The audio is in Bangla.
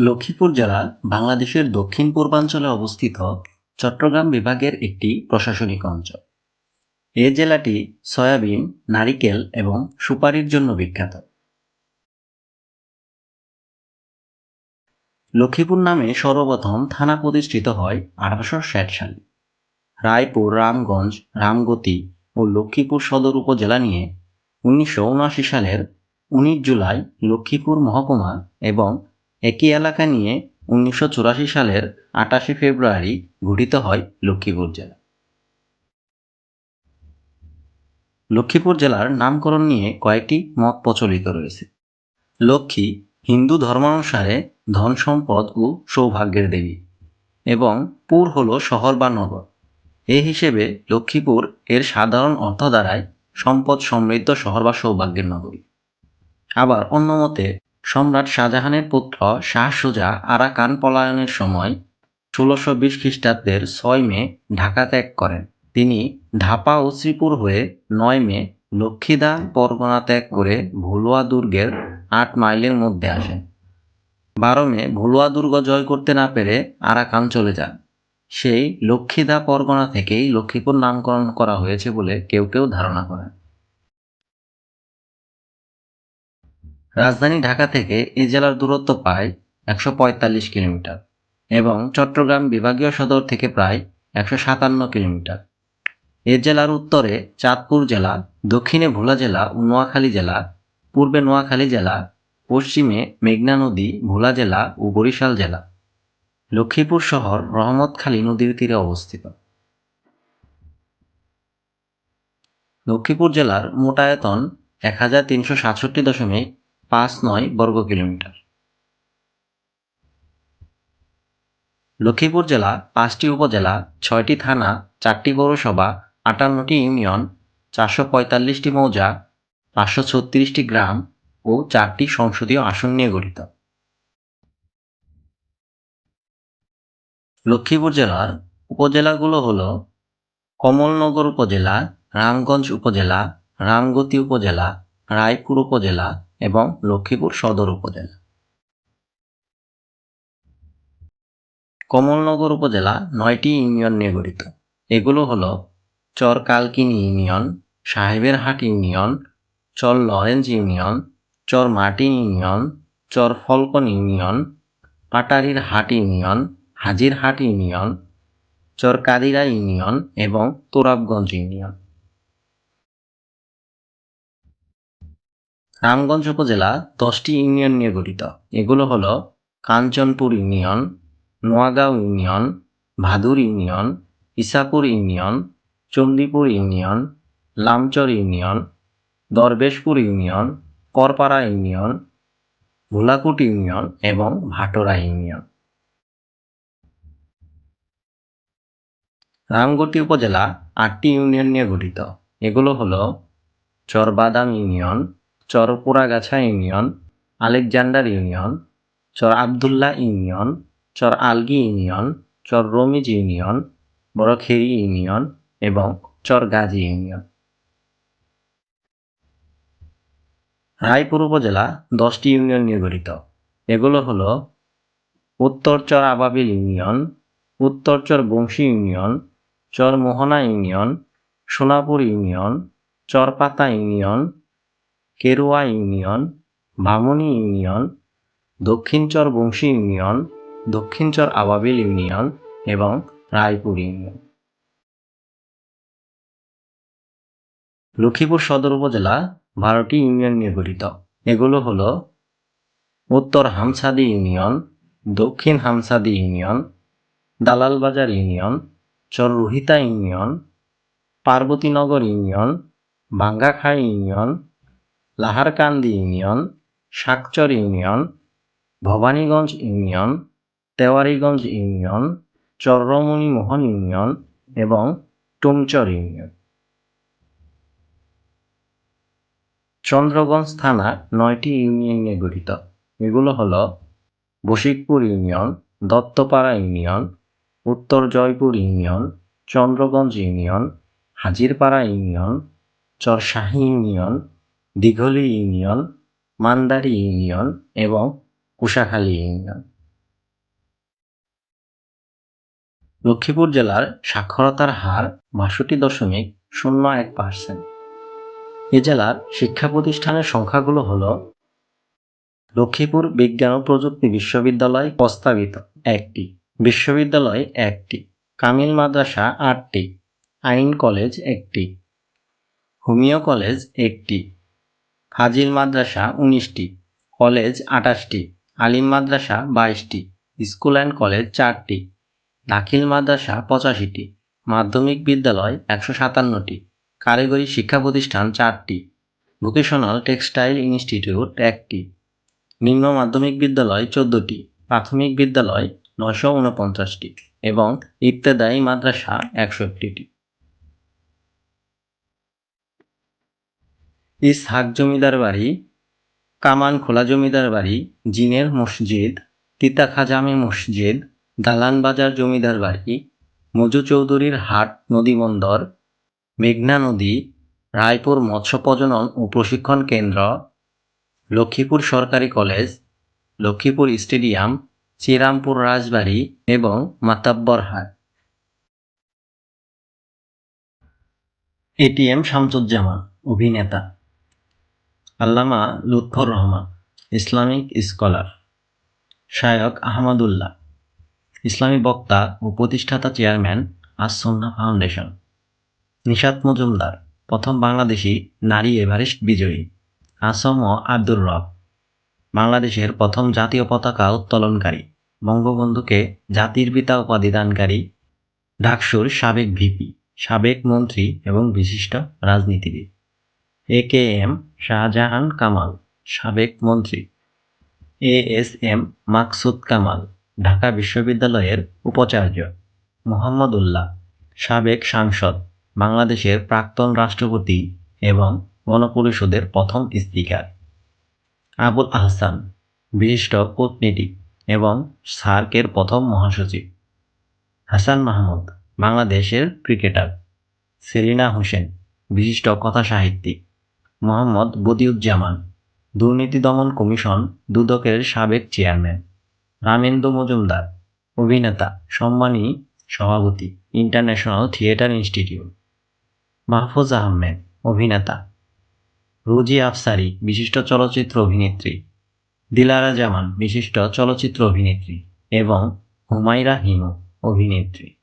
লক্ষ্মীপুর জেলা বাংলাদেশের দক্ষিণ-পূর্বাঞ্চলে অবস্থিত চট্টগ্রাম বিভাগের একটি প্রশাসনিক অঞ্চল। এ জেলাটি সয়াবিন, নারিকেল এবং সুপারির জন্য বিখ্যাত। লক্ষ্মীপুর নামে সর্বপ্রথম থানা প্রতিষ্ঠিত হয় আঠারোশো ষাট সালে। রায়পুর, রামগঞ্জ, রামগতি ও লক্ষ্মীপুর সদর উপজেলা নিয়ে উনিশশো উনআশি সালের উনিশ জুলাই লক্ষ্মীপুর মহকুমা এবং একই এলাকা নিয়ে উনিশশো চুরাশি সালের আটাশে ফেব্রুয়ারি গঠিত হয় লক্ষ্মীপুর জেলা। লক্ষ্মীপুর জেলার নামকরণ নিয়ে কয়েকটি মত প্রচলিত রয়েছে। লক্ষ্মী হিন্দু ধর্মানুসারে ধন সম্পদ ও সৌভাগ্যের দেবী এবং পুর হল শহর বা নগর। এ হিসেবে লক্ষ্মীপুর এর সাধারণ অর্থ দাঁড়ায় সম্পদ সমৃদ্ধ শহর বা সৌভাগ্যের নগরী। আবার অন্য মতে সম্রাট শাহজাহানের পুত্র শাহ সুজা আরাকান পলায়নের সময় ষোলোশো বিশ খ্রিস্টাব্দের ছয় মে ঢাকা ত্যাগ করেন। তিনি ঢাপা ও শ্রীপুর হয়ে নয় মে লক্ষ্মীদা পরগনা ত্যাগ করে ভুলুয়া দুর্গের আট মাইলের মধ্যে আসেন। বারো মে ভুলুয়া দুর্গ জয় করতে না পেরে আরাকান চলে যান। সেই লক্ষ্মীদা পরগনা থেকেই লক্ষ্মীপুর নামকরণ করা হয়েছে বলে কেউ কেউ ধারণা করেন। রাজধানী ঢাকা থেকে এ জেলার দূরত্ব প্রায় একশো পঁয়তাল্লিশ কিলোমিটার এবং চট্টগ্রাম বিভাগীয় সদর থেকে প্রায় একশো সাতান্ন কিলোমিটার। এ জেলার উত্তরে চাঁদপুর জেলা, দক্ষিণে ভোলা জেলা ও নোয়াখালী জেলা, পূর্বে নোয়াখালী জেলা, পশ্চিমে মেঘনা নদী, ভোলা জেলা ও বরিশাল জেলা। লক্ষ্মীপুর শহর রহমতখালী নদীর তীরে অবস্থিত। লক্ষ্মীপুর জেলার মোট আয়তন এক হাজার তিনশো সাতষট্টি দশমিক পাঁচ নয় বর্গ কিলোমিটার। লক্ষ্মীপুর জেলা পাঁচটি উপজেলা, ছয়টি থানা, চারটি পৌরসভা, আটান্নটি ইউনিয়ন, চারশো পঁয়তাল্লিশটি মৌজা, পাঁচশো ছত্রিশটি গ্রাম ও চারটি সংসদীয় আসন নিয়ে গঠিত। লক্ষ্মীপুর জেলার উপজেলাগুলো হল কমলনগর উপজেলা, রামগঞ্জ উপজেলা, রামগতি উপজেলা, রায়পুর উপজেলা এবং লক্ষ্মীপুর সদর উপজেলা। কমলনগর উপজেলা নয়টি ইউনিয়ন নিয়ে গঠিত। এগুলো হলো Char Kalkini union, Saheberhat union Char Lawrence union Char Martin union Char Falcon union Patarir Hat union, Hajirhat union Char Kadira union এবং তোরাবগঞ্জ ইউনিয়ন। রামগঞ্জ উপজেলা দশটি ইউনিয়ন নিয়ে গঠিত। এগুলো হলো Kanchanpur union, Noagaon union, Bhadur union, Isapur union, Chandipur union, Lamchar union, Darbeshpur union, Karpara union, Bholakut union এবং ভাটোরা ইউনিয়ন। রামগতি উপজেলা আটটি ইউনিয়ন নিয়ে গঠিত। এগুলো হলো Charbadam union Char Poragachha union, Alexander union, Char Abdullah union, Char Algi union, Char Ramiz union, Barakheri union এবং চর গাজী ইউনিয়ন। রায়পুর উপজেলা দশটি ইউনিয়ন নিয়ে গঠিত। এগুলো হলো উত্তর Char Ababil union, Uttar Char Bangshi union, Char Mohana union, Sonapur union Charpata union Kerua union Bhamni union Dakshinchar Bangshi union Dakshinchar Ababil union এবং রায়পুর ইউনিয়ন। লক্ষ্মীপুর সদর উপজেলা বারোটি ইউনিয়ন নিয়ে গঠিত। এগুলো হলো Uttar Hamsadi union, Dakshin Hamsadi union, Dalalbazar union, Char Rohita union, Parbatinagar union, Bhangakhai union Laharkandi union, Shakchar union, Bhabaniganj union, Tewariganj union Charmanimohan union এবং টুমচর ইউনিয়ন। চন্দ্রগঞ্জ থানা নয়টি ইউনিয়নে গঠিত। এগুলো হলো Bashikpur union, Duttapara union, Uttar Joypur union, Chandraganj union, Hajirpara union, Charshahi union Dighli union, Mandari union এবং কুশাখালী ইউনিয়ন। লক্ষ্মীপুর জেলার সাক্ষরতার হার বাষট্টি দশমিক শূন্য এক পার্সেন্ট। এ জেলার শিক্ষা প্রতিষ্ঠানের সংখ্যাগুলো হল, লক্ষ্মীপুর বিজ্ঞান ও প্রযুক্তি বিশ্ববিদ্যালয় প্রস্তাবিত একটি, বিশ্ববিদ্যালয় একটি, কামিল মাদ্রাসা আটটি, আইন কলেজ একটি, হোমিও কলেজ একটি ফাজিল মাদ্রাসা উনিশটি, কলেজ আঠাশটি, আলিম মাদ্রাসা বাইশটি, স্কুল অ্যান্ড কলেজ চারটি, দাখিল মাদ্রাসা পঁচাশিটি, মাধ্যমিক বিদ্যালয় একশো সাতান্নটি, কারিগরি শিক্ষা প্রতিষ্ঠান চারটি, ভোকেশনাল টেক্সটাইল ইনস্টিটিউট একটি, নিম্ন মাধ্যমিক বিদ্যালয় চোদ্দটি, প্রাথমিক বিদ্যালয় নশো উনপঞ্চাশটি এবং ইত্তেদায়ী মাদ্রাসা একষট্টিটি। ইসহাক জমিদার বাড়ি, কামান খোলা জমিদার বাড়ি, জিনের মসজিদ, তিতাখা জামে মসজিদ, দালান বাজার জমিদার বাড়ি, মজু চৌধুরীর হাট নদী বন্দর, মেঘনা নদী, রায়পুর মৎস্য প্রজনন ও প্রশিক্ষণ কেন্দ্র, লক্ষ্মীপুর সরকারি কলেজ, লক্ষ্মীপুর স্টেডিয়াম, শ্রীরামপুর রাজবাড়ি এবং মাতাব্বর হাট। এটিএম শামসুজ্জামান, অভিনেতা। Allama Lutfur Rahman, Islamic scholar. শায়ক Ahmadullah, ইসলামী বক্তা ও প্রতিষ্ঠাতা চেয়ারম্যান আসন্না ফাউন্ডেশন। নিশাত মজুমদার, প্রথম বাংলাদেশি নারী এভারেস্ট বিজয়ী। আসম ও আব্দুর রব, বাংলাদেশের প্রথম জাতীয় পতাকা উত্তোলনকারী। বঙ্গবন্ধুকে জাতির পিতা উপাধি দানকারী। ডাকসুর সাবেক ভিপি, সাবেক মন্ত্রী এবং বিশিষ্ট রাজনীতিবিদ। A K M Shahjahan Kamal, সাবেক মন্ত্রী। A S M Maksud Kamal, Dhaka বিশ্ববিদ্যালয়ের উপাচার্য। মোহাম্মদ উল্লাহ সাবেক সাংসদ, বাংলাদেশের প্রাক্তন রাষ্ট্রপতি এবং গণপরিষদের প্রথম স্পিকার। আবুল আহসান, বিশিষ্ট কূটনীতিক এবং সার্কের প্রথম মহাসচিব। হাসান মাহমুদ, বাংলাদেশের ক্রিকেটার। সেলিনা হোসেন, বিশিষ্ট কথা সাহিত্যিক মোহাম্মদ বদিউজ্জামান, দুর্নীতি দমন কমিশন দুদকের সাবেক চেয়ারম্যান। রামেন্দ্র মজুমদার, অভিনেতা, সম্মানী সভাপতি, international theatre institute. Mahfuz Ahmed, অভিনেতা। রুজি আফসারি, বিশিষ্ট চলচ্চিত্র অভিনেত্রী। দিলারা জামান বিশিষ্ট চলচ্চিত্র অভিনেত্রী এবং হুমায়রা হিমু, অভিনেত্রী।